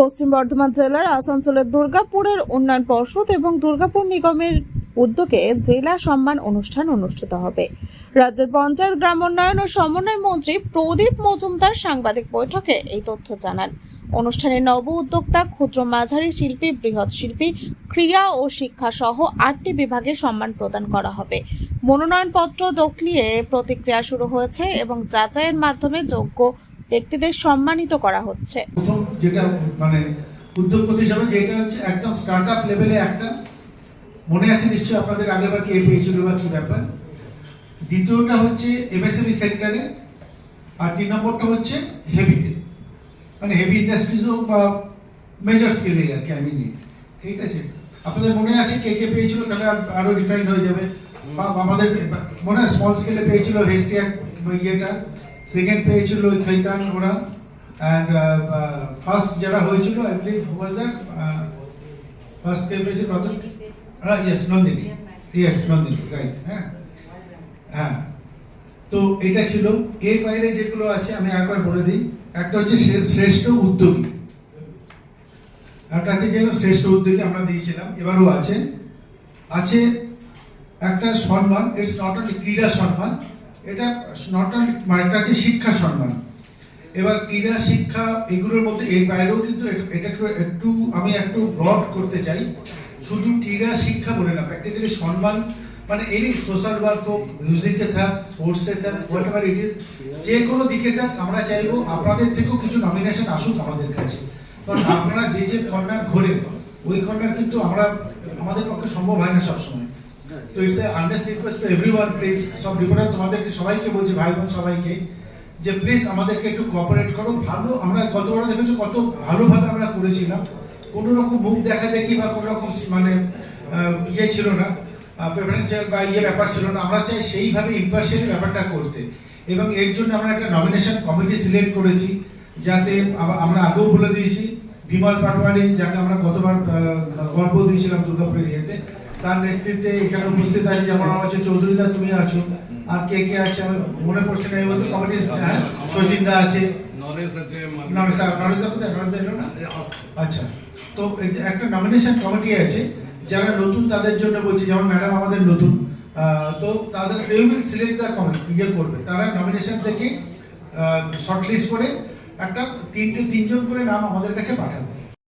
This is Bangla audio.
পশ্চিম বর্ধমান জেলার আসানসোলের দুর্গাপুরের উন্নয়ন পর্ষদ এবং দুর্গাপুর নিগমের উদ্যোগে জেলা সম্মান অনুষ্ঠান অনুষ্ঠিত হবে। রাজ্যের পঞ্চায়েত গ্রাম উন্নয়ন ও সমন্বয় মন্ত্রী প্রদীপ মজুমদার সাংবাদিক বৈঠকে এই তথ্য জানান। অনুষ্ঠানে নব উদ্যোক্তা, ক্ষুদ্র মাঝারি শিল্পী, বৃহৎ শিল্পী ক্রিয়া ও শিক্ষা সহ আটটি বিভাগে সম্মান প্রদান করা হবে। মনোনয়নপত্র দখলিয়ে প্রতিক্রিয়া শুরু হয়েছে এবং যাচাইয়ের মাধ্যমে যোগ্য ব্যক্তিদের সম্মানিত করা হচ্ছে। যেটা মানে উদ্যোগপতি হিসাবে যেটা হচ্ছে একদম স্টার্ট আপ লেভেলে একটা। মনে আছে আপনাদের আগেরবার কে পেয়েছিল বা কি ব্যাপার? দ্বিতীয়টা হচ্ছে এমএসএমই সেক্টরে আর তিন নম্বরটা হচ্ছে হেভিতে মানে হেভি ইন্ডাস্ট্রিজও বা মেজর স্কেলে আর কি আমি নিই ঠিক আছে? আপনাদের মনে আছে কে কে পেয়েছিল? তাহলে আর- আরও রিফাইন হয়ে যাবে। আমাদের মনে হয় স্মল স্কেলে পেয়েছিল হেস্টিয়া ইয়েটা সেকেন্ড পেয়েছিল ওই খৈতান ওরা অ্যান্ড ফার্স্ট যারা হয়েছিল I believe was that first কে পেয়েছিল কত yes Nandini. Yes Nandini right হ্যাঁ। হ্যাঁ। তো এটা ছিল। এর বাইরে যেগুলো আছে আমি একবার বলে দিই। একটা হচ্ছে শ্রে- শ্রেষ্ঠ উদ্যোগী। একটা আছে যে শ্রেষ্ঠ উদ্যোগী আমরা দিয়েছিলাম, এবারও আছে। আছে একটা সম্মান ইটস নট অনলি ক্রীড়া সম্মান, এটা নট অনলি একটা আছে শিক্ষা সম্মান। এবার ক্রীড়া, শিক্ষা এগুলোর মধ্যে এর বাইরেও কিন্তু এটা- একটু আমি একটু ব্রড করতে চাই। শুধু ক্রীড়া, শিক্ষা বলে না প্র্যাকটিক্যালি সম্মান মানে এই সোশ্যাল ওয়ার্ক হোক মিউজিকে থাক স্পোর্টসে থাক হোয়াট এভার ইট ইজ যে কোনো দিকে থাক, আমরা চাইব আপনাদের থেকেও কিছু নমিনেশন আসুক আমাদের কাছে। কারণ আপনারা যে যে কর্নার ঘোরেন, ওই কর্নার কিন্তু আমরা, আমাদের পক্ষে সম্ভব হয় না সবসময়। তো it's earnest request to everyone please সব রিপোর্টার তোমাদেরকে, সবাইকে বলছি, ভাই বোন সবাইকে, যে প্লিজ আমাদেরকে একটু কোঅপারেট করো। ভালো, আমরা গতবার দেখেছ, কত ভালোভাবে আমরা করেছিলাম। কোনো রকম মুখ দেখা দেখি বা কোনো রকম মানে ইয়ে ছিল না। প্রেফারেন্সিয়াল বা ইয়ে ব্যাপার ছিল না। আমরা চাই সেইভাবে ইম্পার্শিয়ালি ব্যাপারটা করতে। এবং এর জন্য আমরা একটা নমিনেশন কমিটি সিলেক্ট করেছি যাতে আমরা আগেও বলে দিয়েছি বিমল পাটোয়ারি যাকে আমরা গতবার গল্প দিয়েছিলাম দুর্গাপুরের ইয়েতে তার নেতৃত্বে এখানে উপস্থিত আছে যেমন আমার হচ্ছে চৌধুরী দা তুমি আছো। আর কে কে আছে মনে পড়ছে না এই মধ্যে কমিটি হ্যাঁ সচিন দা আছে। আচ্ছা তো একটা নমিনেশন কমিটি আছে যারা নতুন তাদের জন্য বলছি, যেমন ম্যাডাম আমাদের নতুন তো তাদের they will select the committee ইয়ে করবে। তারা নমিনেশন থেকে শর্ট লিস্ট করে একটা তিনটে, তিনজন করে নাম আমাদের কাছে পাঠাবে।